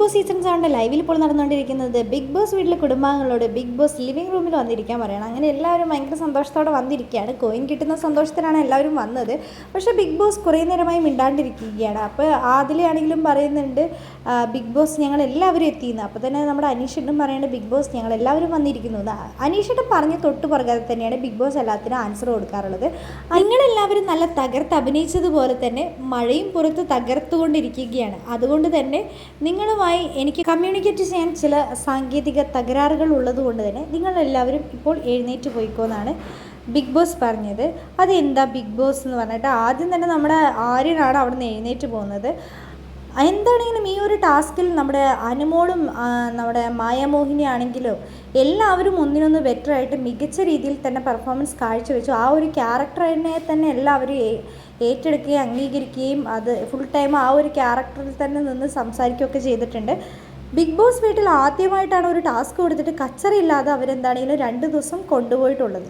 Boss season സെവന്റെ ലൈവിൽ ഇപ്പോൾ നടന്നുകൊണ്ടിരിക്കുന്നത്. ബിഗ് ബോസ് വീട്ടിലെ കുടുംബാംഗങ്ങളോട് ബിഗ് ബോസ് ലിവിംഗ് റൂമിൽ വന്നിരിക്കാൻ പറയണം. അങ്ങനെ എല്ലാവരും ഭയങ്കര സന്തോഷത്തോടെ വന്നിരിക്കുകയാണ്. കോയിൻ കിട്ടുന്ന സന്തോഷത്തിലാണ് എല്ലാവരും വന്നത്. പക്ഷേ ബിഗ് ബോസ് കുറേ നേരമായി മിണ്ടാണ്ടിരിക്കുകയാണ്. അപ്പോൾ ആദിലെയാണെങ്കിലും പറയുന്നുണ്ട് ബിഗ് ബോസ് ഞങ്ങൾ എല്ലാവരും എത്തിയെന്ന്. അപ്പോൾ തന്നെ നമ്മുടെ അനീഷിട്ടും പറയുന്നത് ബിഗ് ബോസ് ഞങ്ങൾ എല്ലാവരും വന്നിരിക്കുന്നു അനീഷിട്ടും പറഞ്ഞ തൊട്ട് പുറകാതെ തന്നെയാണ് ബിഗ് ബോസ് എല്ലാത്തിനും ആൻസർ കൊടുക്കാറുള്ളത്. നിങ്ങളെല്ലാവരും നല്ല തകർത്ത് അഭിനയിച്ചതുപോലെ തന്നെ മഴയും പുറത്ത് തകർത്തുകൊണ്ടിരിക്കുകയാണ്. അതുകൊണ്ട് തന്നെ നിങ്ങളുമായി എനിക്ക് കമ്മ്യൂണിക്കേറ്റ് ചെയ്യാൻ ചില സാങ്കേതിക തകരാറുകൾ ഉള്ളതുകൊണ്ട് തന്നെ നിങ്ങളെല്ലാവരും ഇപ്പോൾ എഴുന്നേറ്റ് പോയിക്കോന്നാണ് ബിഗ് ബോസ് പറഞ്ഞത്. അതെന്താ ബിഗ് ബോസ് എന്ന് പറഞ്ഞിട്ട് ആദ്യം തന്നെ നമ്മുടെ ആര്യനാണ് അവിടെ നിന്ന് എഴുന്നേറ്റ് പോകുന്നത്. എന്താണെങ്കിലും ഈ ഒരു ടാസ്കിൽ നമ്മുടെ അനുമോളും നമ്മുടെ മായാമോഹിനി ആണെങ്കിലും എല്ലാവരും ഒന്നിനൊന്ന് ബെറ്റർ ആയിട്ട് മികച്ച രീതിയിൽ തന്നെ പെർഫോമൻസ് കാഴ്ചവെച്ചു. ആ ഒരു ക്യാരക്ടറിനെ തന്നെ എല്ലാവരും ഏറ്റെടുക്കുകയും അംഗീകരിക്കുകയും അത് ഫുൾ ടൈം ആ ഒരു ക്യാരക്ടറിൽ തന്നെ നിന്ന് സംസാരിക്കുകയൊക്കെ ചെയ്തിട്ടുണ്ട്. ബിഗ് ബോസ് വീട്ടിൽ ആദ്യമായിട്ടാണ് ഒരു ടാസ്ക് കൊടുത്തിട്ട് കച്ചറയില്ലാതെ അവരെന്താണെങ്കിലും രണ്ട് ദിവസം കൊണ്ടുപോയിട്ടുള്ളത്.